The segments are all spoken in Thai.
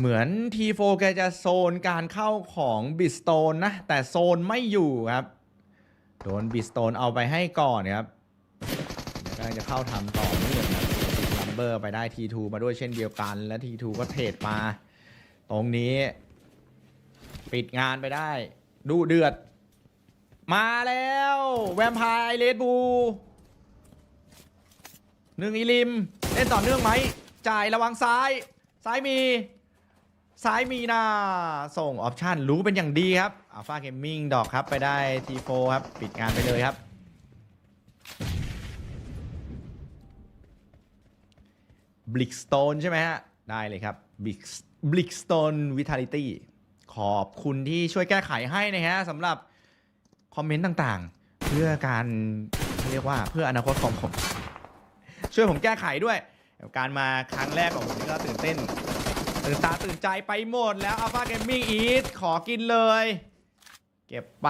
เหมือน T4 แกจะโซนการเข้าของบิสโตนนะ แต่โซนไม่อยู่ครับ โดนบิสโตนเอาไปให้ก่อนครับเดี๋ยวกำลังจะเข้าทำต่อเนื่องครับลัมเบอร์ไปได้ T2 มาด้วยเช่นเดียวกัน และ T2 ก็เทรดมา ตรงนี้ ปิดงานไปได้ ดูเดือด มาแล้ว แวมไพร์เลดบูหนึ่งอีลิม เล่นต่อเนื่องไหม จ่ายระวังซ้าย ซ้ายมี ซ้ายมีนาส่งออปชันรู้เป็นอย่างดีครับอัลฟาเกมมิ่งดอกครับไปได้ T4 ครับ ปิดงานไปเลยครับ บลิกสโตนใช่ไหมฮะ ได้เลยครับ บลิกบลิกสโตนวิทาลิตี้ขอบคุณที่ช่วยแก้ไขให้นะฮะสำหรับ คอมเมนต์ต่างๆ เพื่อการเรียกว่าเพื่ออนาคตของผม ช่วยผมแก้ไขด้วย การมาครั้งแรกของผมนี่ก็ตื่นเต้น ตื่นตาตื่นใจไปหมดแล้ว Alpha Gaming Eat ขอกินเลย เก็บไป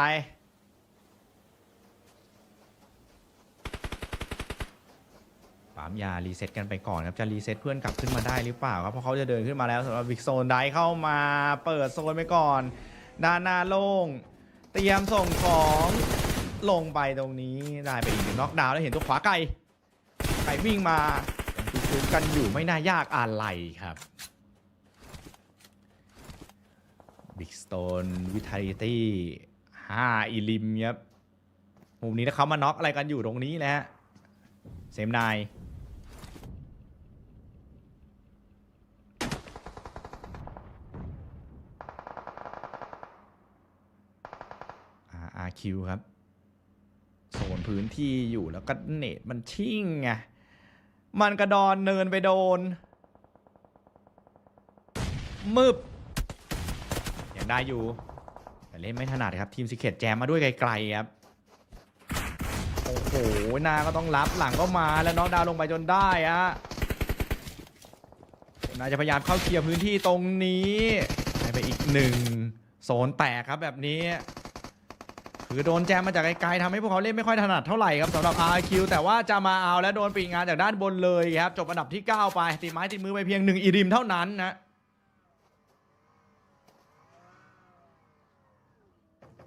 ปั๊มยารีเซ็ตกันไปก่อนครับ จะรีเซ็ตเพื่อนกลับขึ้นมาได้หรือเปล่าครับ เพราะเขาจะเดินขึ้นมาแล้วสำหรับวิกโซนไดเข้ามาเปิดโซนไปก่อน ด้านหน้าโล่งเตรียมส่งของลงไปตรงนี้ได้ไปอีกน็อกดาวน์แล้วเห็นตัวขวาไกลไกลวิ่งมายังคุ้นๆกันอยู่ไม่น่ายากอะไรครับ บิ๊กสโตนวิทาลิตี้ห้าอีลิมครับมุมนี้ถ้าเขามาน็อกอะไรกันอยู่ตรงนี้แหละฮะเซมนายอาร์คิวครับโซนพื้นที่อยู่แล้วก็เนตมันชิ่งไงมันกระดอนเนินไปโดน มึบ ได้อยู่แต่เล่นไม่ถนัดครับทีมสิเคตแจมมาด้วยไกลๆครับโอ้โหหน้าก็ต้องรับหลังก็มาแล้วน็อกดาวลงไปจนได้ฮะนาจะพยายามเข้าเคลียร์พื้นที่ตรงนี้ไปอีกหนึ่งโซนแตกครับแบบนี้คือโดนแจมมาจากไกลๆทำให้พวกเขาเล่นไม่ค่อยถนัดเท่าไหร่ครับสำหรับ RQ แต่ว่าจะมาเอาแล้วโดนปีงานจากด้านบนเลยครับจบอันดับที่ 9 ไปติดไม้ติดมือไปเพียงหนึ่งอีริมเท่านั้นนะ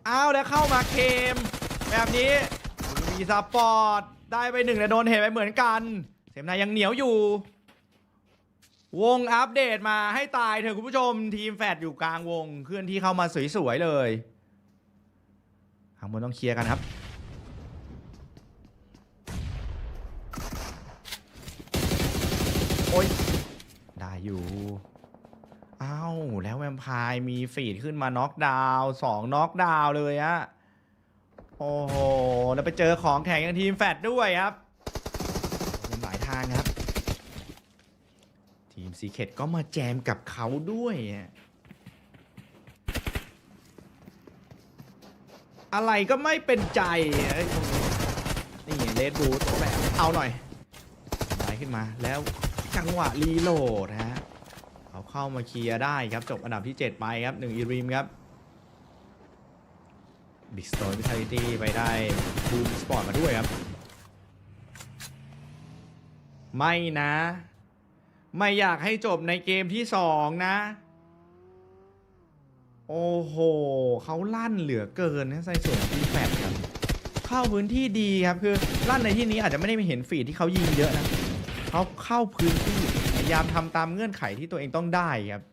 อาแล้วเข้ามาเคม แบบนี้มีสปอร์ตได้ไปหนึ่งแต่โดนเหตุไปเหมือนกัน เสมนายยังเหนียวอยู่ วงอัปเดตมาให้ตายเถอะคุณผู้ชม ทีมแฟดอยู่กลางวงเคลื่อนที่เข้ามาสวยๆเลยข้างบนต้องเคลียร์กันครับโอ้ยได้อยู่าแล้วแวมไพร์มีฟีดขึ้นมาน็อกดาวน์สองน็อกดาวน์เลยอะโอ้โหแล้วไปเจอของแข่งยังทีมแฟดด้วยครับเป็นหลายทางครับ ทีมซีเคตก็มาแจมกับเขาด้วยอะไรก็ไม่เป็นใจนี่เลดบูทแบบเอาหน่อยไหลขึ้นมาแล้วจังหวะรีโหลดฮะ เข้ามาเคลียร์ได้ครับ จบอันดับที่ 7 ไปครับ1อีริมครับบิ๊กสโตนวิทาลิตี้ไปได้บูมสปอร์ตมาด้วยครับ ไม่นะ ไม่อยากให้จบในเกมที่ 2 นะ โอ้โหเขาลั่นเหลือเกินนะใส่ส่วนที่แฟดครับเข้าพื้นที่ดีครับคือลั่นในที่นี้อาจจะไม่ได้เห็นฟีดที่เขายิงเยอะนะเขาเข้าพื้นที่ ยายามทำตามเงื่อนไขที่ตัวเองต้องได้ครับ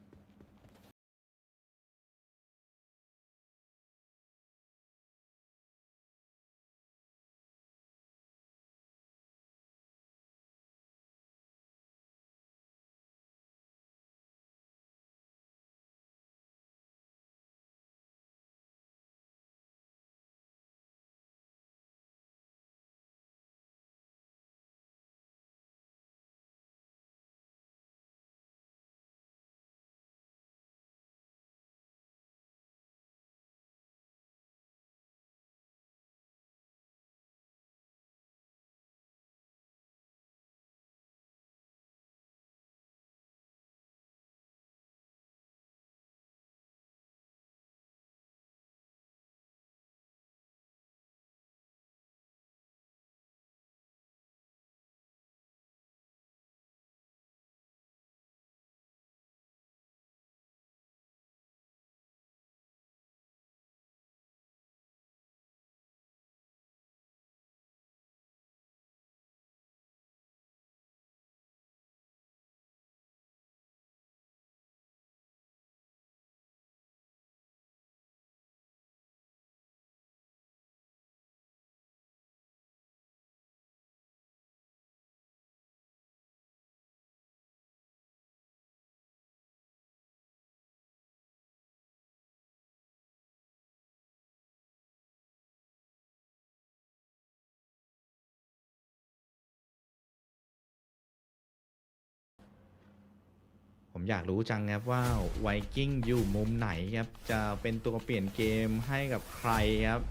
ผมอยากรู้จังครับว่าไวกิ้งอยู่มุมไหนครับ จะเป็นตัวเปลี่ยนเกมให้กับใครครับ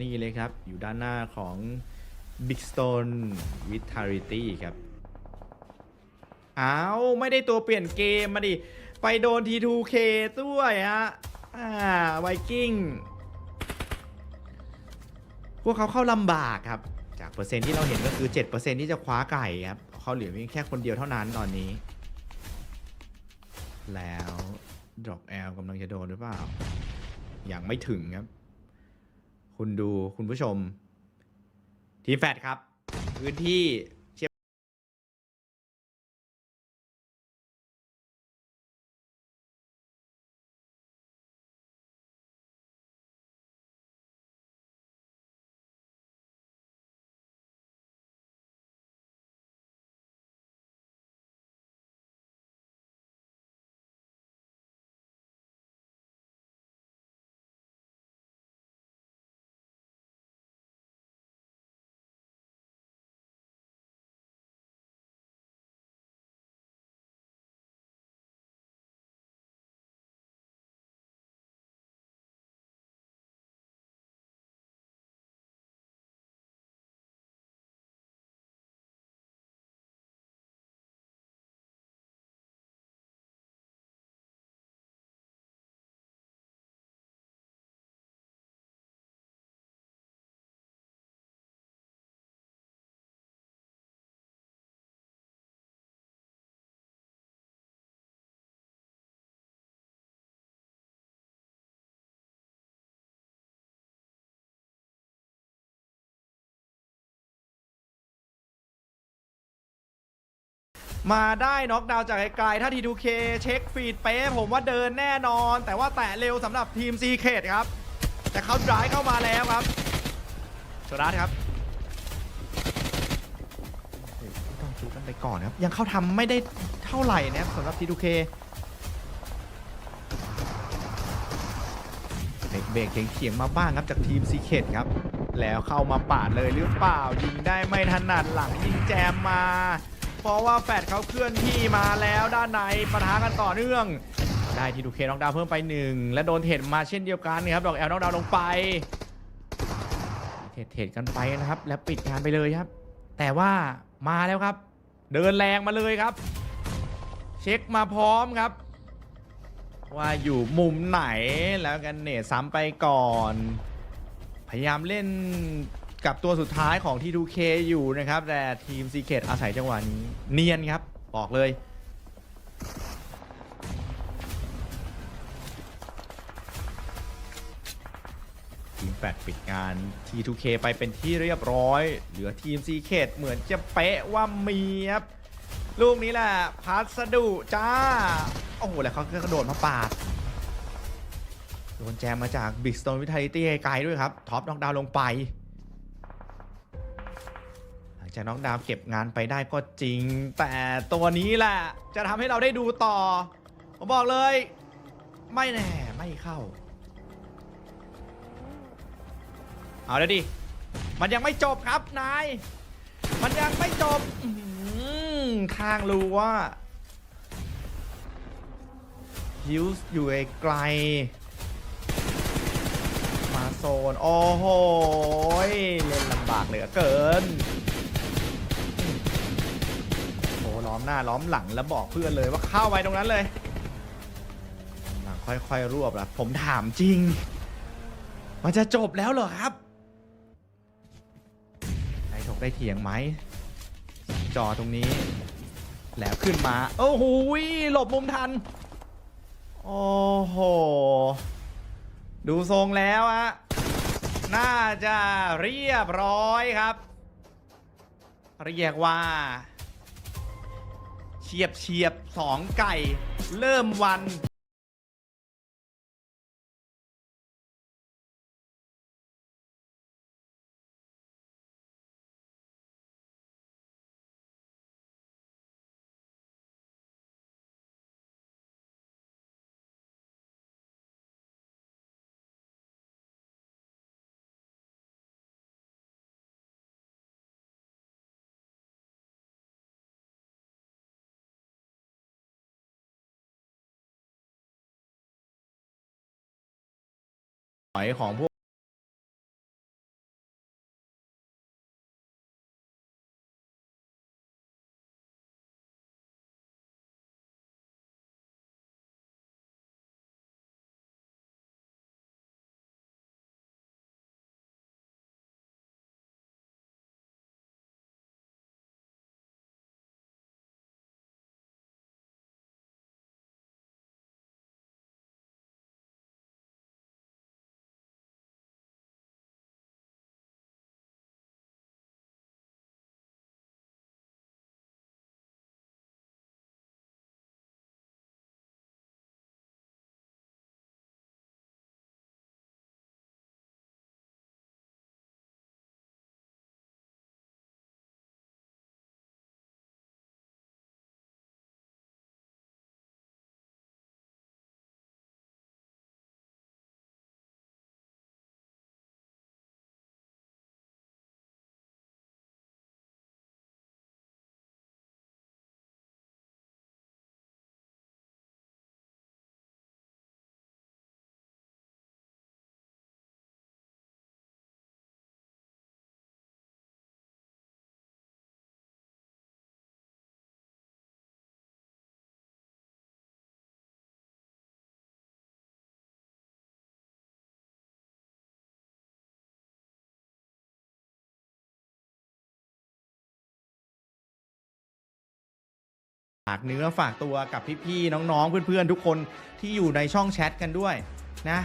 นี่เลยครับ อยู่ด้านหน้าของ Big Stone Vitality ครับอ้าวไม่ได้ตัวเปลี่ยนเกมมาดิ ไปโดน T2K ด้วยฮะอ่าไวกิ้งพวกเขาเข้าลำบากครับ จากเปอร์เซ็นที่เราเห็นก็คือ 7%ที่จะคว้าไก่ครับ เขาเหลือเพียงแค่คนเดียวเท่านั้นตอนนี้ แล้วดอกแอลกำลังจะโดนหรือเปล่า ยังไม่ถึงครับ คุณดูคุณผู้ชม ทีมแฟดครับ พื้นที่ มาได้น็อกดาวน์จากไกลๆ ถ้า T2K เช็คฟีดเป๊ะผมว่าเดินแน่นอน แต่ว่าแตะเร็วสำหรับทีม c ีเคดครับ แต่เขาดรายเข้ามาแล้วครับสรัตครับต้องชูกันไปก่อนครับ ยังเข้าทำไม่ได้เท่าไหร่นะครับสำหรับ T2K เบรกเบรกเฉียงมาบ้างครับจากทีม c ีเคดครับ แล้วเข้ามาปาดเลยหรือเปล่ายิงได้ไม่ถนัดหลังยิงแจมมา เพราะว่าแฟดเขาเคลื่อนที่มาแล้วด้านในปะทะกันต่อเนื่อง ได้ทีดูเคน็อกดาวเพิ่มไปหนึ่งและโดนเทรดมาเช่นเดียวกันนะครับดอกแอลน็อกดาวลงไปเทรดเทรดกันไปนะครับ แล้วปิดงานไปเลยครับ แต่ว่ามาแล้วครับ เดินแรงมาเลยครับ เช็คมาพร้อมครับ ว่าอยู่มุมไหนแล้วกันเนตซ้ำไปก่อน พยายามเล่น กับตัวสุดท้ายของ T2K อยู่นะครับ แต่ทีม c ีเคอาศัยจังหวะนี้ เนียนครับ บอกเลย ทีมแปดปิดงาน T2K ไปเป็นที่เรียบร้อย เหลือทีม c ีเคเหมือนจะเป๊ะว่ามีครับ ลูกนี้แหละ พัสดุจ้า โอ้โห แล้วเขาก็กระโดดมาปาดโดนแจมมาจาก Big Stone Vitality ไกลด้วยครับ ท็อปน็อกดาวลงไป จากน็อกดาวเก็บงานไปได้ก็จริง แต่ตัวนี้แหละ จะทำให้เราได้ดูต่อ ผมบอกเลย ไม่แน่ ไม่เข้า เอาเลยดิ มันยังไม่จบครับนาย มันยังไม่จบอื้อหือทางรู้ว่าฮิวส์อยู่ไกล มาโซน โอ้โห เล่นลำบากเหลือเกิน อ้ล้อมหน้าล้อมหลังแล้วบอกเพื่อนเลยว่าเข้าไปตรงนั้นเลยหลังค่อยๆรวบละผมถามจริง มันจะจบแล้วเหรอครับได้ถกได้เถียงไหมจอตรงนี้แล้วขึ้นมาโอ้โหหลบมุมทัน โอ้โห ดูทรงแล้วอะน่าจะเรียบร้อยครับ เรียกว่า เฉียบเฉียบสองไก่ เริ่มวัน อยของพวก ฝากเนื้อฝากตัวกับพี่ๆน้องๆเพื่อนๆทุกคนที่อยู่ในช่องแชทกันด้วยนะ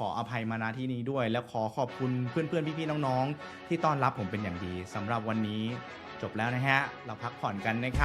ขออภัยมาณที่นี้ด้วย และขอขอบคุณเพื่อนๆ พี่ๆ น้องๆ ที่ต้อนรับผมเป็นอย่างดีสำหรับวันนี้จบแล้วนะฮะ เราพักผ่อนกันนะครับ